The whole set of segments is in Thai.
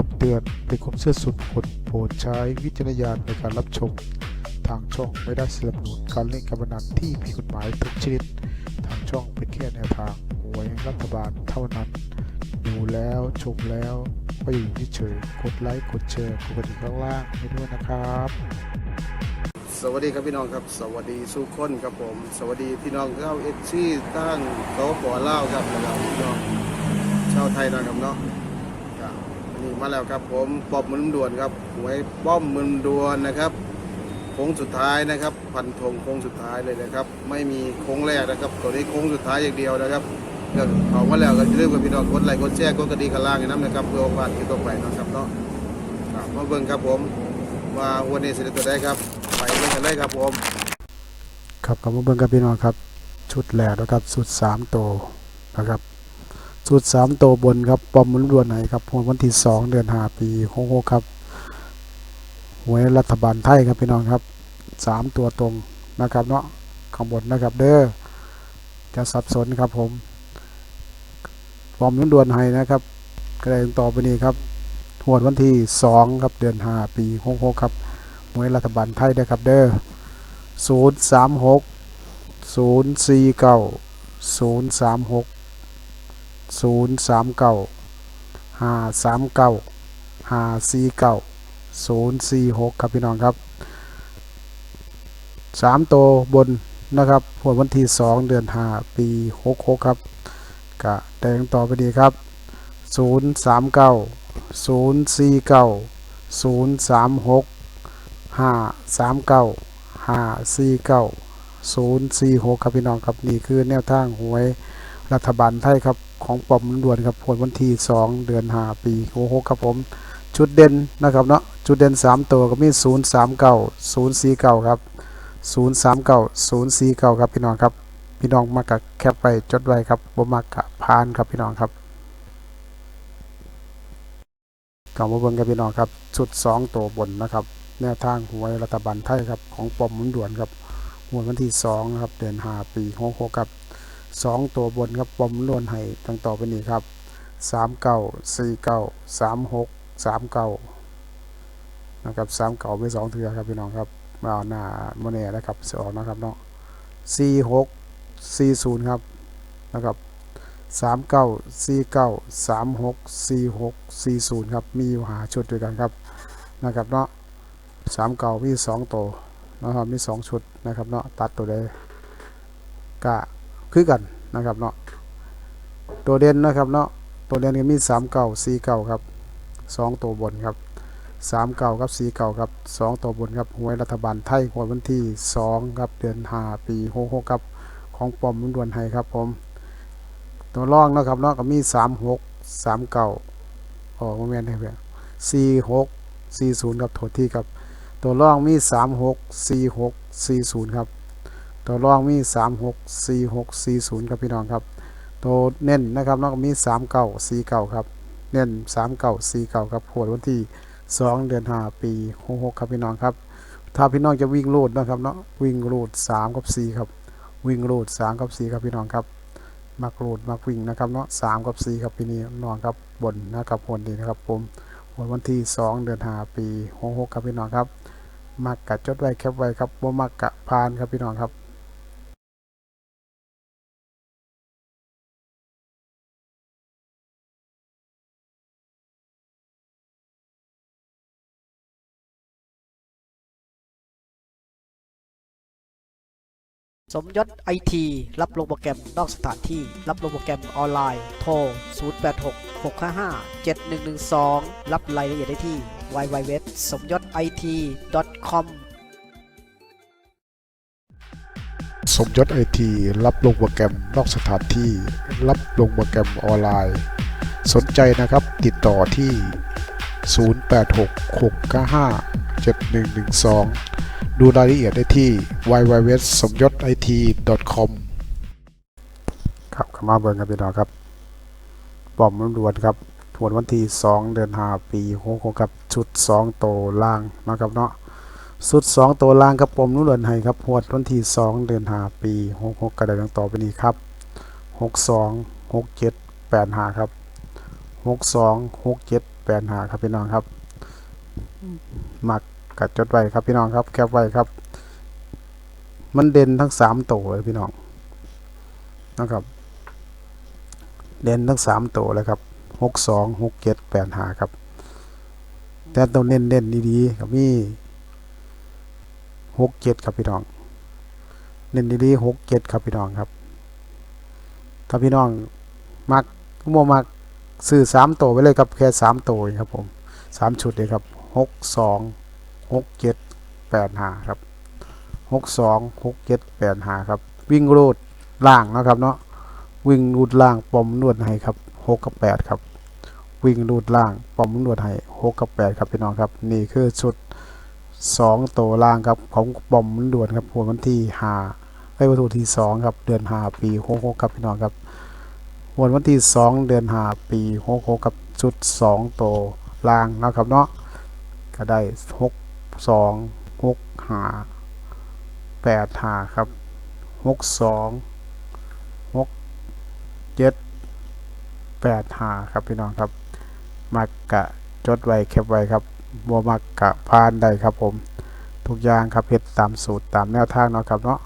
คำเตือนเป็นความเชื่อส่วนบุคคลโปรดใช้วิจารณญาณในการรับชม ทางช่องไม่ได้สนับสนุนการเล่นการพนันที่ผิดกฎหมายทุกชนิด ทางช่องเป็นแค่แนวทางหวยรัฐบาลเท่านั้น ดูแล้วชมแล้วก็อยู่เฉยๆกดไลค์กดแชร์กดกระดิ่งข้างล่างให้ด้วยนะครับ สวัสดีครับพี่น้องครับ สวัสดีสุขคนครับผม สวัสดีพี่น้องเข้าเอ็กซี่ตั้งโต๊ะปอเล่าวครับแล้วก็พี่น้องชาวไทยนะครับเนาะครับ มาแล้วครับผมปอบมือด่วนครับหวยป้อมมือด่วนนะครับโค้งสุดท้ายนะครับพันธงโค้งสุดท้ายเลยนะครับ ไม่มีโค้งแรกนะครับตัวนี้โค้งสุดท้ายอย่างเดียวนะครับก็เขามาแล้วก็จะเริ่มกับพี่น้องกดไลค์กดแชร์กดกระดิ่งข้างล่างให้น้ำนะครับเพื่อโอกาสที่ต่อไปนะครับเนาะครับมาเบิ่งครับผมว่าวันนี้เสร็จตัวได้ครับ ไปเล่นกันเลยครับผมครับกับมาเบิ่งกับพี่น้องครับ ชุดแหลกนะครับสุดสามโตวนะครับ สุดสามโตวบนครับปอมมุนรวนไหนครับวันที่สองเดือนห้าปีหกหกครับหวยรัฐบาลไทยครับพี่น้องครับสามตัวตรงนะครับเนาะข้างบนนะครับเด้อจะสับสนครับผมปอมมุนรวนไหนะครับก็ได้ต่อไปนี้ครับหวดวันที่สองครับเดือนห้าปีหกหกครับหวยรัฐบาลไทยได้ครับเด้อศูนย์สามหก ศูนย์สามเก้าห้าสามเก้าห้าสี่เก้าศูนย์สี่หกครับพี่น้องครับสามตัวบนนะครับหววันที่สองเดือนห้าปีหกหกครับกะแดงต่อไปดีครับศูนย์สามเก้าศูนย์สี่เก้าศูนย์สามหกห้าสามเก้าห้าสี่เก้าศูนย์สี่หกครับพี่น้องครับนี่คือแนวทางหวยรัฐบาลไทยครับ ของปอมด่วนครับผลวันที่สองเดือนหาปีหกหครับผม ชุดเด่นนะครับเนาะชุดเด่นสามตัวก็มีศูนย์สามเก้าศูนย์สี่เก้าครับศูนย์สามเก้าศูนย์สี่เก้าครับพี่น้องครับ พี่น้องมากกับแคปไปจดไว้ครับบ่มากกับพานครับพี่น้องครับกลับมาเบิ่งกับพี่น้องครับชุดสองตัวบนนะครับ แนวทางหวยรัฐบาลไทยครับของปอมมุนด่วนครับหวยวันที่สองครับเดือนหาปีหกหครับ สองตัวบนครับปมหมุนด่วนให้ตั้งต่อไปนี้ครับสามเก้าสี่เก้าสามหกสามเก้านะครับสามเก้าไม่สองเถือครับพี่น้องครับมาเอาหน้าโมเน่นะครับสองนะครับเนาะสี่หกสี่ศูนย์ครับนะครับสามเก้าสี่เก้าสามหกสี่หกสี่ศูนย์ครับมีอยู่หาชุดด้วยกันครับนะครับเนาะสามเก่ามีสองตัวนะครับมีสองชุดนะครับเนาะตัดตัวใดก็ คือกันนะครับเนาะตัวเด่นนะครับเนาะตัวเด่นก็มีสามเก่าสี่เก่าครับสองตัวบนครับสามเก่ากับสี่เก่าครับสองตัวบนครับหวยรัฐบาลไทยหวยวันที่สองครับเดือนห้าปีหกหกครับของปอมมุนดวนไทยครับผมตัวร่องนะครับเนาะก็มีสามหกสามเก่าอ๋อโมเมนต์ให้เพื่อนสี่หกสี่ศูนย์ครับโทษที่ครับตัวร่องมี3 6 4 6 4 0ครับ ตัวรองมี 3 6 4 6 4 0ครับพี่น้องครับ ตัวเน้นนะครับแล้วก็มี3 9 4 9ครับ เน้น3 9 4 9ครับโหดวันที่ 2 เดือน5ปี66ครับพี่น้องครับ ถ้าพี่น้องจะวิ่งโลดนะครับเนาะวิ่งโลด3กับ 4 ครับ วิ่งโลด3กับ 4 ครับพี่น้องครับ มักโลดมักวิ่งนะครับเนาะ3กับ 4 ครับพี่นี่น้องครับบนนะครับบนดีนะครับผมวันที่ 2 เดือนหาปี66ครับพี่น้องครับมักกะจดไว้แคปไว้ครับบ่มักกะพานครับพี่น้องครับ สมยศไอทีรับลงโปรแกรมนอกสถานที่ รับลงโปรแกรมออนไลน์ โทร 086 655 7112 รับรายละเอียดได้ที่ www สมยศ IT com สมยศไอทีรับลงโปรแกรมนอกสถานที่ รับลงโปรแกรมออนไลน์ สนใจนะครับติดต่อที่ 0866957112 ดูรายละเอียดได้ที่ www สมยศ it com ครับข้ามาเบิ่งครับพี่น้องครับปอมล้วนครับทวนวันที่ 2 เดือน5ปี66ครับชุด 2 โตล่างนะครับเนาะสุด 2 ตัวล่างครับผมนุ่นเรือนให้ครับหวดวันที่ 2 เดือน5ปี66กระดาษดังต่อไปนี้ครับ 62 67 85 ครับ 62 67แปดหาครับพี่น้องครับ มัก กัดจดไว้ครับพี่น้องครับแคปไว้ครับ มันเด่นทั้งสามตัวเลยพี่น้องนะครับ เด่นทั้งสามตัวเลยครับหกสองหกเจ็ดแปดหาครับ แต่ตัวเน้นเน้นดีๆครับมีหกเจ็ดครับพี่น้อง เน้นดีๆหกเจ็ดครับพี่น้องครับถ้าพี่น้องมักมัวมักซื้อสามตัวไปเลยครับแค่สามตัวครับผมสามชุดเลยครับหกสอง หกเจ็ดแปดหาครับหกสองหกเจ็ดแปดหาครับ วิ่งรูดล่างนะครับเนาะวิ่งรูดล่างปอมนวดให้ครับหกกับแปดครับ วิ่งรูดล่างปอมนวดให้หกกับแปดครับพี่น้องครับ นี่คือชุดสองตัวล่างครับของปอมนวดครับหัววันที่ห้าให้วัตถุที่สองครับเดือนหาปีหกหกครับพี่น้องครับวันวันที่สองเดือนหาปีหกหกกับชุดสองโตวล่างนะครับเนาะก็ได้หก สองหกหาแปดหาครับหกสองหกเจ็ดแปดหาครับพี่น้องครับ มักกะจดไว้แคปไว้ครับบัวมักกะพานได้ครับผม ทุกอย่างครับเฮ็ดตามสูตรตามแนวทางเนาะครับเนาะ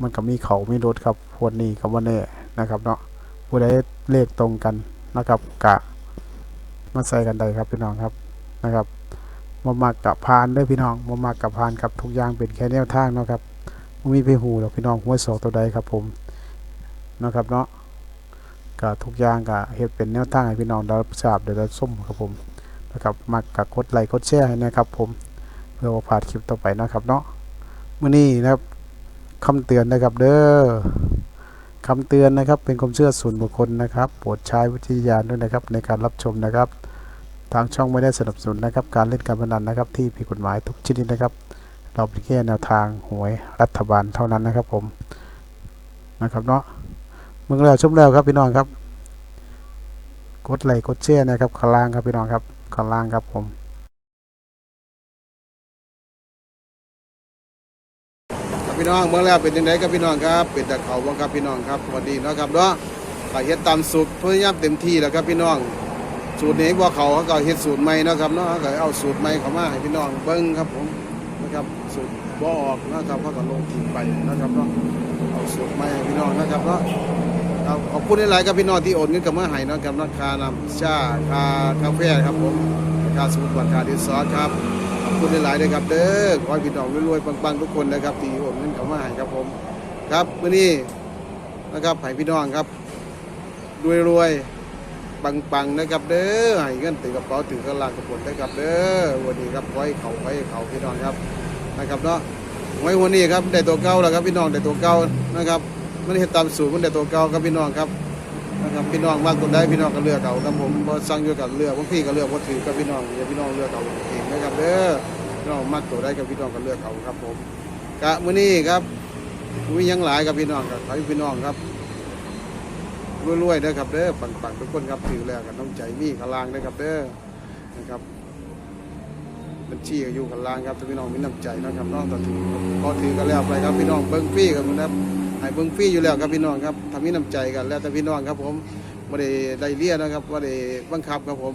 มันก็มีเขามีรถครับพวกนี้ก็ว่าแน่นะครับเนาะผู้ใดเลขตรงกันนะครับกะมาใส่กันได้ครับพี่น้องครับนะครับ มามากกับพานเด้อพี่น้องมามากกับพานครับทุกอย่างเป็นแค่แนวทางเนาะครับบ่มีไปหูหรอกพี่น้องหัวโศกตัวใดครับผมนะครับเนาะก็ทุกอย่างก็เฮ็ดเป็นแนวทางให้พี่น้องได้รับทราบได้รับชมครับผมนะครับมากกับกดไลค์กดแชร์ให้นะครับผมเพื่อว่าพลาดคลิปต่อไปนะครับเนาะมื้อนี้นะครับคำเตือนนะครับเด้อคำเตือนนะครับเป็นความเชื่อส่วนบุคคลนะครับโปรดใช้วิทยาณด้วยนะครับในการรับชมนะครับ ทางช่องไม่ได้สนับสนุนนะครับการเล่นการพนันนะครับที่ผิดกฎหมายทุกชนิดนะครับ เราเป็นแค่แนวทางหวยรัฐบาลเท่านั้นนะครับผมนะครับเนาะมึงแล้วชมแล้วครับพี่น้องครับ กดไลค์กดแชร์นะครับข้างล่างครับพี่น้องครับข้างล่างครับผมพี่น้องเมื่อแล้วเป็นยังไงครับพี่น้องครับเป็นตะเขาบ้างครับพี่น้องครับสวัสดีเนะครับเนาะก็เฮ็ดตามสูตรพยายามเต็มที่แล้วครับพี่น้อง สูตรนี้ว่าเขาเขาก็เฮ็ดสูตรใหม่นะครับเนาะเขาก็เอาสูตรใหม่เขามาให้พี่น้องเบิ่งครับผมนะครับสูตรบ่ออกนะครับเขาก็ลงทิ้งไปนะครับเนาะเอาสูตรใหม่ให้พี่น้องนะครับเนาะครับขอบคุณหลายๆครับพี่น้องที่โอนเงินกับมาให้เนาะครับราคานำชาคากาแฟครับผมราคาสมุดบัตรคาดิซอสครับขอบคุณหลายๆเลยครับเด้อขอให้พี่น้องรวยๆปังๆทุกคนนะครับที่โอนเงินเข้ามาให้ครับผมครับมื้อนี้นะครับให้พี่น้องครับรวยๆ ปังๆนะครับเด้อให้เงินติดกระเป๋าถือกระลากระปุกได้ครับเด้อวันนี้ครับขอให้เขาขอให้เขาพี่น้องครับนะครับเนาะไว้วันนี้ครับได้ตัวเก่าแล้วครับพี่น้องได้ตัวเก่านะครับมันเฮ็ดตามสูตรมันได้ตัวเก่าครับพี่น้องครับนะครับพี่น้องมากตัวใดพี่น้องก็เลือกเอาครับผมพอสั่งอยู่กับเลือกบางพี่ก็เลือกบ่ถือกับพี่น้องอย่าพี่น้องเลือกเอาเองนะครับเด้อพี่น้องมักตัวได้กับพี่น้องก็เลือกเอาครับผมกะมื้อนี้ครับมียังหลายกับพี่น้องกับให้พี่น้องครับ รวยๆเด้อครับเด้อปังๆทุกคนครับถือแล้วกันน้ำใจมีขลางเด้อครับเด้อนะครับบัญชีก็อยู่ขลางครับพี่น้องมีน้ำใจนะครับน้องต่อถือพอถือกันแล้วไปครับพี่น้องเบิ้งฟรีกันนะครับให้เบิ้งฟรีอยู่แล้วครับพี่น้องครับถ้ามีน้ำใจกันแล้วแต่พี่น้องครับผมไม่ได้ได้เลี้ยนะครับไม่ได้บังคับครับผม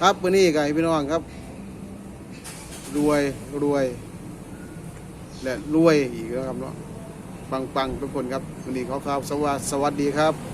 ครับมื้อนี้ก็ให้พี่น้องครับ รวยรวย และรวยอีกแล้วครับเนาะ ปังๆ ทุกคนครับวันนี้ขอครับสวัสสวัสดีครับ